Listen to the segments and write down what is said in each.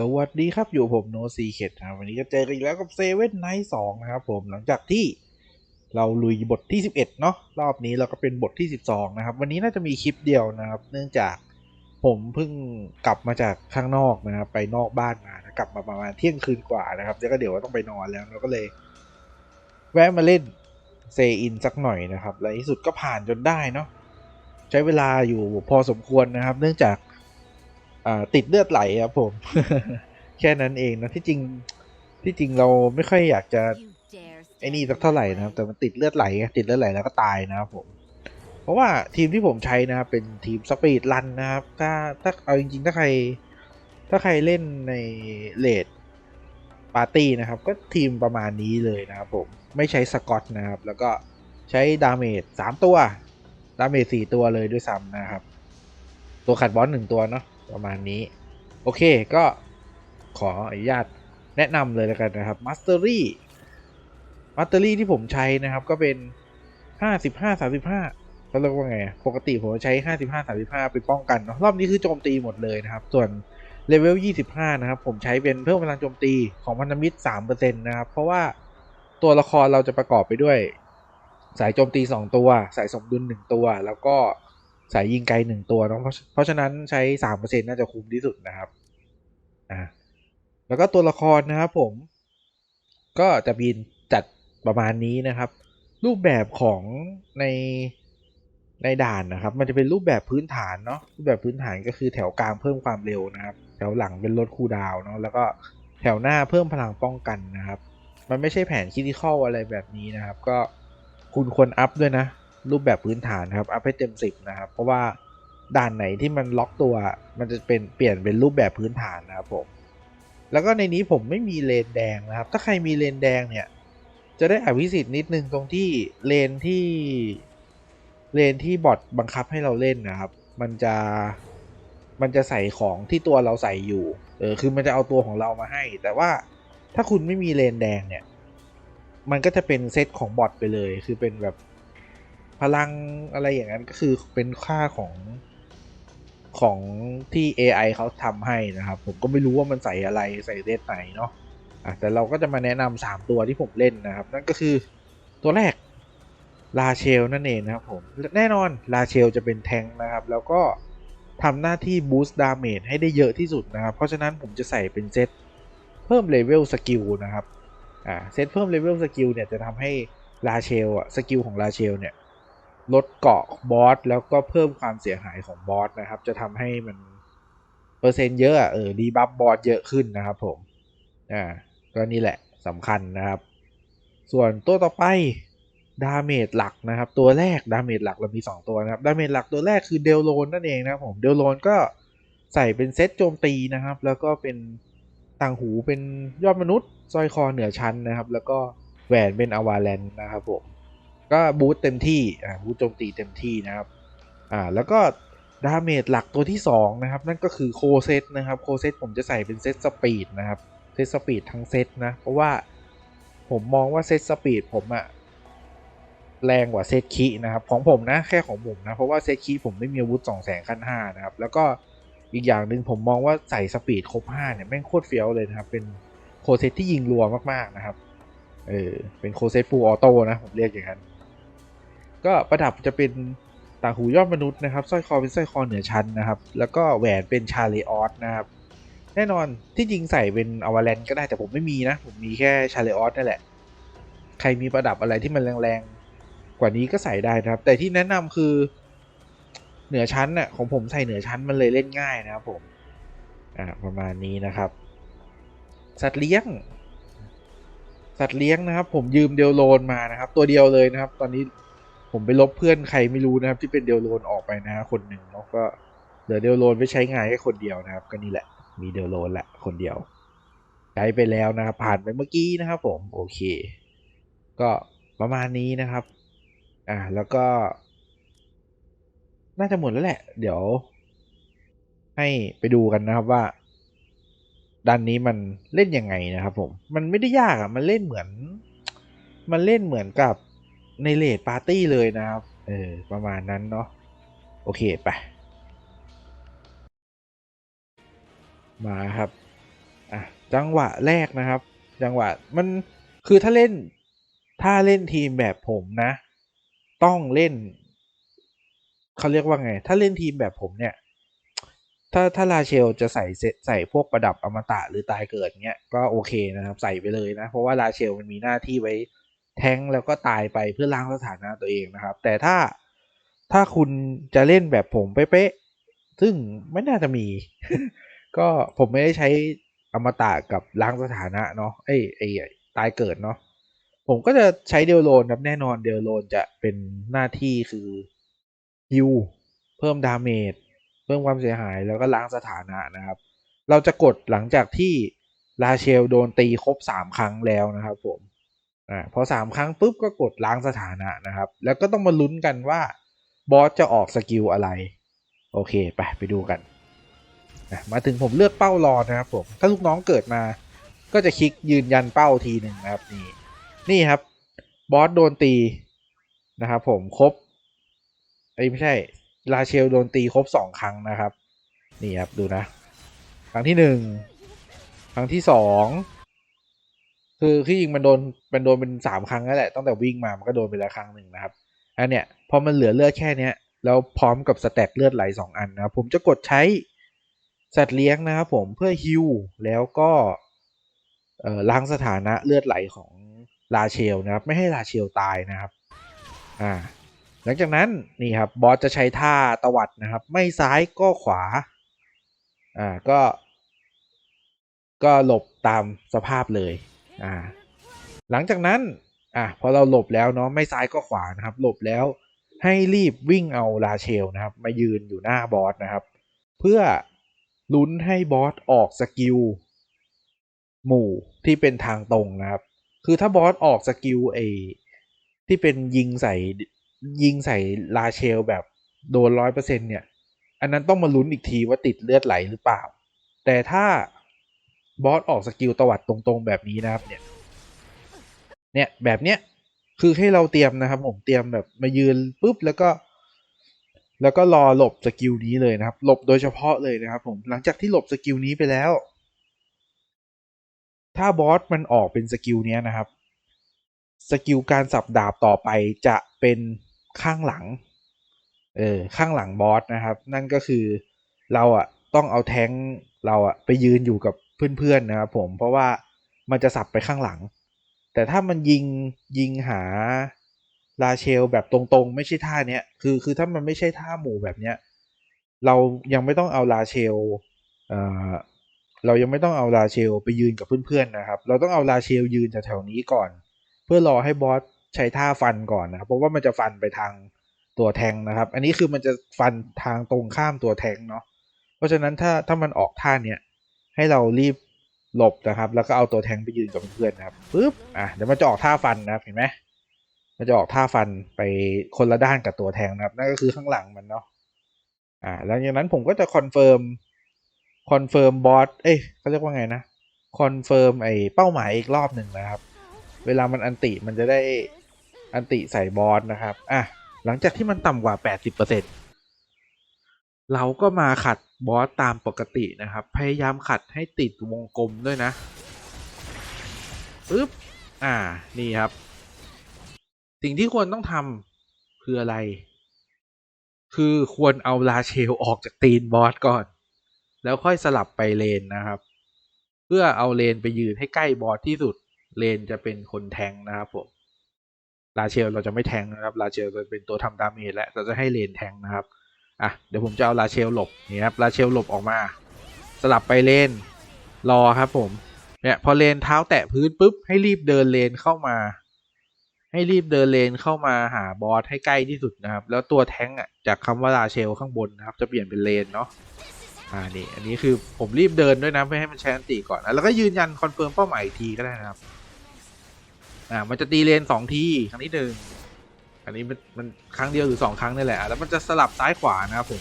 สวัสดีครับอยู่ผมโนซีเคทนะครับวันนี้ก็เจอกันอีกแล้วกับเซเว่นไนท์สองนะครับผมหลังจากที่เราลุยบทที่ 11 เนาะรอบนี้เราก็เป็นบทที่ 12 นะครับ วันนี้น่าจะมีคลิปเดียวนะครับ เนื่องจากผมเพิ่งกลับมาจากข้างนอกนะครับไปนอกบ้านมานะกลับมาประมาณเที่ยงคืนกว่านะครับแล้วก็เดี๋ยวต้องไปนอนแล้วเราก็เลย แวะมาเล่นเซอินสักหน่อยนะครับและที่สุดก็ผ่านจนได้เนาะใช้เวลาอยู่พอสมควรนะครับ เนื่องจาก ติดเลือดไหลครับผม แค่นั้นเองนะที่จริงที่จริงเราไม่ค่อยอยากจะไอ้นี่สักเท่าไหร่นะครับ แต่มันติดเลือดไหลไงติดเลือดไหลแล้วก็ตายนะครับผม เพราะว่าทีมที่ผมใช้นะครับเป็นทีมสปีดรันนะครับ ถ้าถ้าเอาจริงๆถ้าใคร ถ้าใครเล่นในเลดปาร์ตี้นะครับ ก็ทีมประมาณนี้เลยนะครับผมไม่ใช้สกอตนะครับ แล้วก็ใช้ดาเมจสามตัวดาเมจสี่ตัวเลยด้วยซ้ำนะครับ ตัวขัดบอสหนึ่งตัวเนาะ ประมาณนี้ โอเคก็ขออนุญาตแนะนำเลยแล้วกันนะครับ Mastery Mastery ที่ผมใช้นะครับก็เป็น 55 35เขาเรียกว่าไง ปกติผมใช้ 55 35 เป็นป้องกัน รอบนี้คือโจมตีหมดเลยนะครับ ส่วนเลเวล 25 นะครับ ผมใช้เป็นเพิ่มพลังโจมตีของพันธมิตร 3%นะครับ เพราะว่าตัวละครเราจะประกอบไปด้วย สายโจมตี 2 ตัว สายสมดุล 1 ตัว แล้วก็ สายยิงไกล1ตัวเนาะเพราะเพราะฉะนั้นใช้3%น่าจะคุ้มที่สุดนะครับอ่าแล้วก็ตัวละครนะครับผม ก็จะมีจัดประมาณนี้นะครับ รูปแบบของในในด่านนะครับ มันจะเป็นรูปแบบพื้นฐานเนาะรูปแบบพื้นฐานก็คือแถวกลางเพิ่มความเร็วนะครับ แถวหลังเป็นลดคูดาวเนาะแล้วก็แถวหน้าเพิ่มพลังป้องกันนะครับ มันไม่ใช่แผนคิดข้ออะไรแบบนี้นะครับ ก็คุณควรอัพด้วยนะ รูปแบบพื้นฐานครับอัพให้เต็มสิบนะครับ เพราะว่าด่านไหนที่มันล็อกตัว มันจะเป็นเปลี่ยนเป็นรูปแบบพื้นฐานนะครับผมแล้วก็ในนี้ผมไม่มีเลนแดงนะครับ ถ้าใครมีเลนแดงเนี่ย จะได้อภิสิทธิ์นิดนึงตรงที่เลนที่เลนที่บอทบังคับให้เราเล่นนะครับ มันจะมันจะใส่ของที่ตัวเราใส่อยู่ เออ คือมันจะเอาตัวของเรามาให้ แต่ว่าถ้าคุณไม่มีเลนแดงเนี่ย มันก็จะเป็นเซตของบอทไปเลย คือเป็นแบบ พลังอะไรอย่างนั้นก็คือเป็นค่าของของที่ AI เขาทำให้นะครับ ผมก็ไม่รู้ว่ามันใส่อะไรใส่เซตไหนเนาะอะแต่เราก็จะมาแนะนำสามตัวที่ผมเล่นนะครับ นั่นก็คือตัวแรกลาเชลนั่นเองนะครับผม แน่นอนลาเชลจะเป็นแทงนะครับ แล้วก็ทำหน้าที่บูสต์ดาเมจให้ได้เยอะที่สุดนะครับ เพราะฉะนั้นผมจะใส่เป็นเซตเพิ่มเลเวลสกิลนะครับอ่าเซตเพิ่มเลเวลสกิลเนี่ยจะทำให้ลาเชลอะสกิลของลาเชลเนี่ย ลดเกาะบอสแล้วก็เพิ่มความเสียหายของบอสนะครับ จะทำให้มันเปอร์เซ็นต์เยอะเออดีบัฟบอสเยอะขึ้นนะครับผมอ่าก็นี่แหละสำคัญนะครับ ส่วนตัวต่อไปดาเมจหลักนะครับ ตัวแรกดาเมจหลักเรามี 2 ตัวนะครับดาเมจหลักตัวแรกคือเดลโลนนั่นเองนะครับผมเดลโลนก็ใส่เป็นเซตโจมตีนะครับ แล้วก็เป็นต่างหูเป็นยอดมนุษย์สร้อยคอเหนือชั้นนะครับ แล้วก็แหวนเป็นอวาแลนนะครับผม ก็บูตเต็มที่อ่าบูตโจมตีเต็มที่นะครับอ่าแล้วก็ดาเมจหลักตัวที่2นะครับนั่นก็คือโคเซตนะครับโคเซตผมจะใส่เป็นเซตสปีดนะครับเซตสปีดทั้งเซตนะ เพราะว่าผมมองว่าเซตสปีดผมอะแรงกว่าเซตคีนะครับของผมนะแค่ของผมนะ เพราะว่าเซตคีผมไม่มีอาวุธสองแสงขั้นห้านะครับแล้วก็อีกอย่างหนึ่งผมมองว่าใส่สปีดครบห้าเนี่ยแม่งโคตรเฟี้ยวเลยนะครับ เป็นโคเซตที่ยิงรัวมากๆนะครับเออเป็นโคเซตฟูลออโต้นะผมเรียกอย่างนั้น ก็ประดับจะเป็นต่างหูยอดมนุษย์นะครับสร้อยคอเป็นสร้อยคอเหนือชั้นนะครับ แล้วก็แหวนเป็นชาเลออสนะครับแน่นอนที่จริงใส่เป็นอวาแลนก็ได้แต่ผมไม่มีนะ ผมมีแค่ชาเลออสนั่นแหละ ใครมีประดับอะไรที่มันแรงๆ กว่านี้ก็ใส่ได้นะครับ แต่ที่แนะนำคือเหนือชั้นน่ะของผมใส่เหนือชั้นมันเลยเล่นง่ายนะครับผมอ่าประมาณนี้นะครับ สัตว์เลี้ยง สัตว์เลี้ยงนะครับ ผมยืมเดลโลนมานะครับ ตัวเดียวเลยนะครับ ตอนนี้ ผมไปลบเพื่อนใครไม่รู้นะครับ ที่เป็นเดลโลนออกไปนะฮะคนหนึ่งแล้วก็เหลือเดลโลนไว้ใช้งานแค่คนเดียวนะครับ ก็นี่แหละ มีเดลโลนแหละคนเดียวใช้ไปแล้วนะครับผ่านไปเมื่อกี้นะครับ ผมโอเค ก็ประมาณนี้นะครับ อ่าแล้วก็ น่าจะหมดแล้วแหละ เดี๋ยว ให้ไปดูกันนะครับว่าด้านนี้มันเล่นยังไงนะครับผม มันไม่ได้ยากอะ มันเล่นเหมือน มันเล่นเหมือนกับ ในเลดปาร์ตี้เลยนะครับ เออ ประมาณนั้นเนาะ โอเค ไป มาครับ อะ จังหวะแรกนะครับ จังหวะมันคือถ้าเล่น ถ้าเล่นทีมแบบผมนะ ต้องเล่น เขาเรียกว่าไง ถ้าเล่นทีมแบบผมเนี่ย ถ้าถ้าลาเชลจะใส่เซตใส่พวกประดับอมตะหรือตายเกิดเนี้ยก็โอเคนะครับ ใส่ไปเลยนะ เพราะว่าลาเชลมันมีหน้าที่ไว้ แทงแล้วก็ตายไปเพื่อล้างสถานะตัวเองนะครับ แต่ถ้าถ้าคุณจะเล่นแบบผมเป๊ะๆซึ่งไม่น่าจะมี ก็ผมไม่ได้ใช้อมตะกับล้างสถานะเนาะเอ้ไอ้ตายเกิดเนาะผมก็จะใช้เดลโลนครับแน่นอนเดลโลนจะเป็นหน้าที่คือฮิวเพิ่มดาเมจเพิ่มความเสียหายแล้วก็ล้างสถานะนะครับ เราจะกดหลังจากที่ลาเชลโดนตีครบสามครั้งแล้วนะครับผม อ่าพอสามครั้งปุ๊บก็กดล้างสถานะนะครับ แล้วก็ต้องมาลุ้นกันว่าบอสจะออกสกิลอะไร โอเค ไป ไปดูกันนะมาถึงผมเลือกเป้ารอนะครับผม ถ้าลูกน้องเกิดมา ก็จะคลิกยืนยันเป้าทีหนึ่งนะครับ นี่ นี่ครับ บอสโดนตีนะครับผมครบไอ้ไม่ใช่ ลาเชลโดนตีครบสองครั้งนะครับ นี่ครับ ดูนะ ครั้งที่หนึ่งครั้งที่สอง คือที่จริงมันโดนมันโดนเป็นสามครั้งนั่นแหละตั้งแต่วิ่งมามันก็โดนไปแล้วครั้งหนึ่งนะครับอันเนี้ยพอมันเหลือเลือดแค่เนี้ยแล้วพร้อมกับสแต็กเลือดไหลสองอันนะครับผมจะกดใช้สัตว์เลี้ยงนะครับผมเพื่อฮิวแล้วก็เอ่อล้างสถานะเลือดไหลของลาเชลนะครับ ไม่ให้ลาเชลตายนะครับอ่าหลังจากนั้นนี่ครับบอสจะใช้ท่าตวัดนะครับ ไม่ซ้ายก็ขวาอ่าก็ ก็หลบตามสภาพเลย อ่าหลังจากนั้นอะพอเราหลบแล้วเนาะไม่ซ้ายก็ขวานะครับ หลบแล้วให้รีบวิ่งเอาลาเชลนะครับ มายืนอยู่หน้าบอสนะครับ เพื่อลุ้นให้บอสออกสกิลหมู่ที่เป็นทางตรงนะครับ คือถ้าบอสออกสกิลเอที่เป็นยิงใส่ยิงใส่ลาเชลแบบโดนร้อยเปอร์เซ็นเนี่ย อันนั้นต้องมาลุ้นอีกทีว่าติดเลือดไหลหรือเปล่า แต่ถ้า บอสออกสกิลตวัดตรงๆแบบนี้นะครับเนี่ย เนี่ยแบบเนี้ยคือให้เราเตรียมนะครับ ผมเตรียมแบบมายืนปุ๊บแล้วก็ แล้วก็รอหลบสกิลนี้เลยนะครับหลบโดยเฉพาะเลยนะครับ ผมหลังจากที่หลบสกิลนี้ไปแล้ว ถ้าบอสมันออกเป็นสกิลเนี้ยนะครับสกิลการสับดาบต่อไปจะเป็นข้างหลัง เออ ข้างหลังบอสนะครับ นั่นก็คือเราอะต้องเอาแท้งเราอะไปยืนอยู่กับ เพื่อนๆนะครับผมเพราะว่ามันจะสับไปข้างหลัง แต่ถ้ามันยิงยิงหาลาเชลแบบตรงๆ ไม่ใช่ท่าเนี้ยคือคือถ้ามันไม่ใช่ท่าหมู่แบบเนี้ยเรายังไม่ต้องเอาลาเชลเอ่อเรายังไม่ต้องเอาลาเชลไปยืนกับเพื่อนๆนะครับ เราต้องเอาลาเชลยืนแถวๆนี้ก่อน เพื่อรอให้บอสใช้ท่าฟันก่อนนะครับเพราะว่ามันจะฟันไปทางตัวแทงนะครับ อันนี้คือมันจะฟันทางตรงข้ามตัวแทงเนาะเพราะฉะนั้นถ้าถ้ามันออกท่าเนี้ย ให้เรารีบหลบนะครับ แล้วก็เอาตัวแทงไปยืนกับเพื่อนนะครับปึ๊บอะเดี๋ยวมันจะออกท่าฟันนะครับเห็นไหมมันจะออกท่าฟันไปคนละด้านกับตัวแทงนะครับ นั่นก็คือข้างหลังมันเนาะอ่าหลังจากนั้นผมก็จะคอนเฟิร์มคอนเฟิร์มบอสเอ้ยเขาเรียกว่าไงนะคอนเฟิร์มไอ้เป้าหมายอีกรอบหนึ่งนะครับ เวลามันอันติมันจะได้อันติใส่บอสนะครับอะหลังจากที่มันต่ำกว่า 80%เราก็มาขัด บอสตามปกตินะครับ พยายามขัดให้ติดวงกลมด้วยนะปึ๊บอ่า นี่ครับ สิ่งที่ควรต้องทำคืออะไร คือควรเอาลาเชลออกจากตีนบอสก่อน แล้วค่อยสลับไปเลนนะครับ เพื่อเอาเลนไปยืนให้ใกล้บอสที่สุด เลนจะเป็นคนแทงนะครับผม ลาเชลเราจะไม่แทงนะครับ ลาเชลจะเป็นตัวทำดาเมจและเราจะให้เลนแทงนะครับ อะเดี๋ยวผมจะเอาลาเชลหลบนี่ครับลาเชลหลบออกมา สลับไปเลนรอครับผมเนี่ยพอเลนเท้าแตะพื้นปุ๊บให้รีบเดินเลนเข้ามา ให้รีบเดินเลนเข้ามาหาบอสให้ใกล้ที่สุดนะครับ แล้วตัวแท้งอะจากคำว่าลาเชลข้างบนนะครับ จะเปลี่ยนเป็นเลนเนาะอ่านี่อันนี้คือผมรีบเดินด้วยนะไม่อให้มันใช้อันติก่อนนะแล้วก็ยืนยันคอนเฟิร์มเป้าหมายอีกทีก็ได้นะครับอ่ามันจะตีเลนสองทีครั้งที่หนึ่ง อันนี้มันมันครั้งเดียวหรือสองครั้งนี่แหละ แล้วมันจะสลับซ้ายขวานะครับผม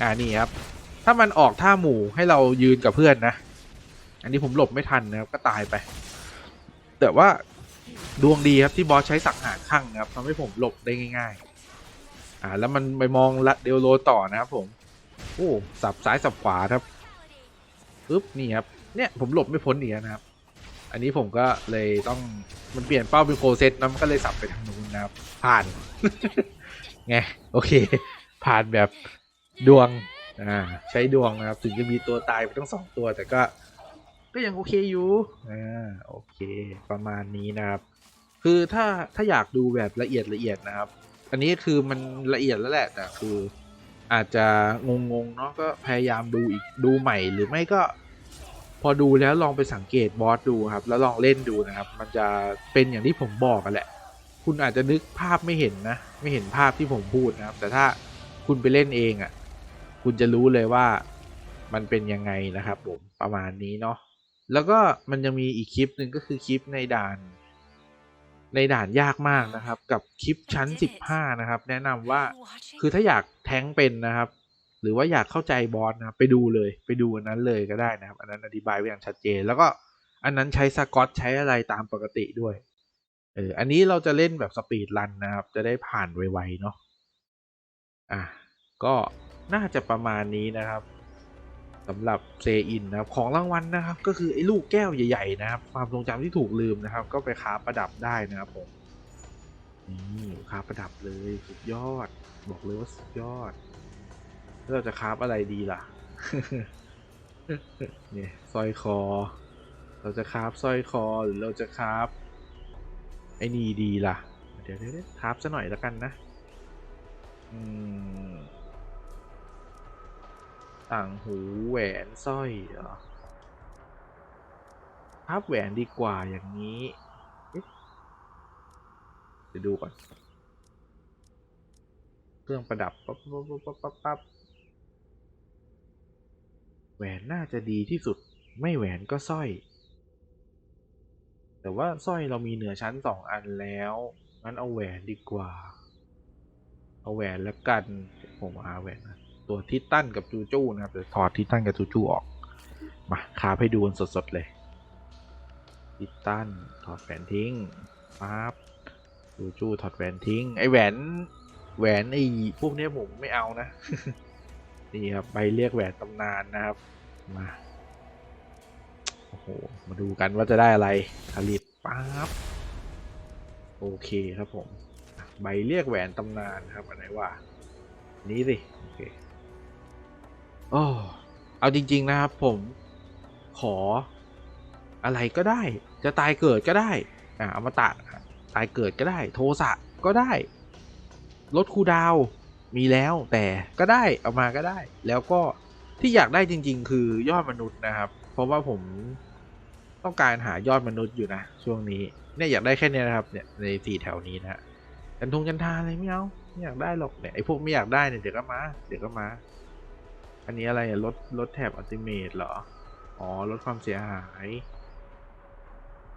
อ่านี่ครับ ถ้ามันออกท่าหมู่ให้เรายืนกับเพื่อนนะ อันนี้ผมหลบไม่ทันนะครับก็ตายไป แต่ว่าดวงดีครับที่บอสใช้สังหารข้างนะครับทำให้ผมหลบได้ง่าย ๆ อ่า แล้วมันไปมองละเดลโลต่อนะครับผม โอ้สับซ้ายสับขวาครับปึ๊บนี่ครับ เนี่ยผมหลบไม่พ้นอีกแล้วนะครับ อันนี้ผมก็เลยต้องมันเปลี่ยนเป้าเป็นโคเซตนะมันก็เลยสับไปทางนู้นนะครับ ผ่าน ไง โอเค ผ่านแบบดวง อ่า ใช้ดวงนะครับ ถึงจะมีตัวตายไปทั้งสองตัวแต่ก็ ก็ยังโอเคอยู่ อ่า โอเค ประมาณนี้นะครับ คือถ้าถ้าอยากดูแบบละเอียดละเอียดนะครับ อันนี้คือมันละเอียดแล้วแหละแต่คืออาจจะงงๆเนาะก็พยายามดูอีกดูใหม่หรือไม่ก็ พอดูแล้วลองไปสังเกตบอสดูครับ แล้วลองเล่นดูนะครับ มันจะเป็นอย่างที่ผมบอกกันแหละ คุณอาจจะนึกภาพไม่เห็นนะ ไม่เห็นภาพที่ผมพูดนะครับ แต่ถ้าคุณไปเล่นเองอะ่ะ คุณจะรู้เลยว่ามันเป็นยังไงนะครับ ผมประมาณนี้เนาะแล้วก็มันยังมีอีกคลิปหนึ่งก็คือคลิปในด่าน ในด่านยากมากนะครับ กับคลิปชั้น 15 นะครับ แนะนำว่าคือถ้าอยากแท้งเป็นนะครับ หรือว่าอยากเข้าใจบอสนะไปดูเลยไปดูอันนั้นเลยก็ได้นะครับ อันนั้นอธิบายไว้อย่างชัดเจน แล้วก็อันนั้นใช้สกอตใช้อะไรตามปกติด้วยเอออันนี้เราจะเล่นแบบสปีดรันนะครับ จะได้ผ่านไวๆเนาะอะก็น่าจะประมาณนี้นะครับสำหรับเซอินนะครับ ของรางวัลนะครับ ก็คือไอ้ลูกแก้วใหญ่ๆนะครับ ความทรงจำที่ถูกลืมนะครับ ก็ไปค้าประดับได้นะครับผมนี่ค้าประดับเลยสุดยอด บอกเลยว่าสุดยอด เราจะคราฟอะไรดีล่ะ เนี่ยสร้อยคอ เราจะคราฟสร้อยคอหรือเราจะคราฟไอ้นี่ดีล่ะ เดี๋ยวเดี๋ยวเดี๋ยวคราฟซะหน่อยแล้วกันนะ อืม ต่างหูแหวนสร้อยเหรอคราฟแหวนดีกว่าอย่างนี้เอ๊ะดี๋ยวดูก่อน เครื่องประดับปั๊บปั๊บปั๊บปั๊บปั๊บปั๊บ แหวนน่าจะดีที่สุด ไม่แหวนก็สร้อย แต่ว่าสร้อยเรามีเหนือชั้นสองอันแล้ว งั้นเอาแหวนดีกว่า เอาแหวนแล้วกัน ผมหาแหวนนะตัวทิตันกับจูจูนะครับเดี๋ยวถอดทิตันกับจูจูออก มาคาให้ดูกันสดๆเลยทิตันถอดแหวนทิ้งปั๊บจูจูถอดแหวนทิ้ง ไอแหวน แหวนไอพวกเนี้ยผมไม่เอานะ นี่ครับใบเรียกแหวนตำนานนะครับมาโอ้โหมาดูกันว่าจะได้อะไรผลิตปั๊บโอเคครับผมใบเรียกแหวนตำนานครับอันไหนว่านี้สิโอเคโอ้เอาจริง ๆ นะครับผมขออะไรก็ได้ จะตายเกิดก็ได้อ่าอมตะตายเกิดก็ได้ โทสะก็ได้ ลดคูดาว มีแล้วแต่ก็ได้เอามาก็ได้ แล้วก็ที่อยากได้จริง ๆ คือยอดมนุษย์นะครับ เพราะว่าผมต้องการหายอดมนุษย์อยู่นะช่วงนี้เนี่ยอยากได้แค่นี้นะครับเนี่ยในสี่แถวนี้นะฮะกันทงกันทาอะไรไม่เอาไม่อยากได้หรอกเนี่ยไอพวกไม่อยากได้เนี่ยเดี๋ยวก็มาเดี๋ยวก็มา อันนี้อะไรลดลดแถบอัลติเมทเหรออ๋อลดความเสียหาย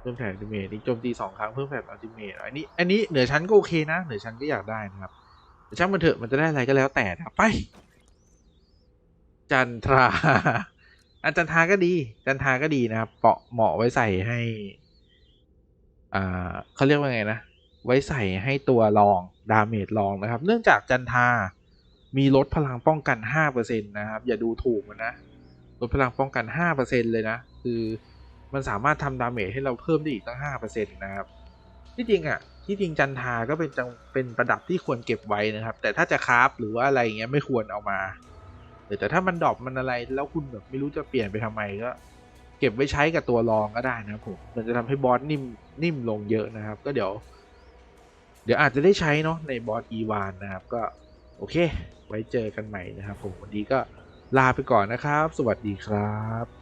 เพิ่มแถบอัลติเมทนี่โจมตีสองครั้งเพิ่มแถบอัลติเมทอันนี้อันนี้เหนือชั้นก็โอเคนะเหนือชั้นก็อยากได้นะครับ ช่างมันเถอะมันจะได้อะไรก็แล้วแต่นะไป จันทราอาจันทาก็ดี จันทาก็ดีนะครับเปาะเหมาะไว้ใส่ให้ อ่าเขาเรียกว่าไงนะ ไว้ใส่ให้ตัวรองดาเมจรองนะครับ เนื่องจากจันทามีลดพลังป้องกัน 5%นะครับ อย่าดูถูกมันนะลดพลังป้องกัน 5%เลยนะ คือมันสามารถทำดาเมจให้เราเพิ่มได้อีกตั้ง 5%นะครับ ที่จริงอะ ที่จริงจันทาก็เป็นจังเป็นประดับที่ควรเก็บไว้นะครับ แต่ถ้าจะคราฟหรือว่าอะไรเงี้ยไม่ควรเอามาเออแต่ถ้ามันดรอปมันอะไรแล้วคุณแบบไม่รู้จะเปลี่ยนไปทำไมก็ เก็บไว้ใช้กับตัวรองก็ได้นะครับผมมันจะทำให้บอสนิ่มนิ่มลงเยอะนะครับ ก็เดี๋ยว เดี๋ยวอาจจะได้ใช้เนาะในบอสอีวานนะครับ ก็โอเค ไว้เจอกันใหม่นะครับ ผมวันนี้ก็ลาไปก่อนนะครับ สวัสดีครับ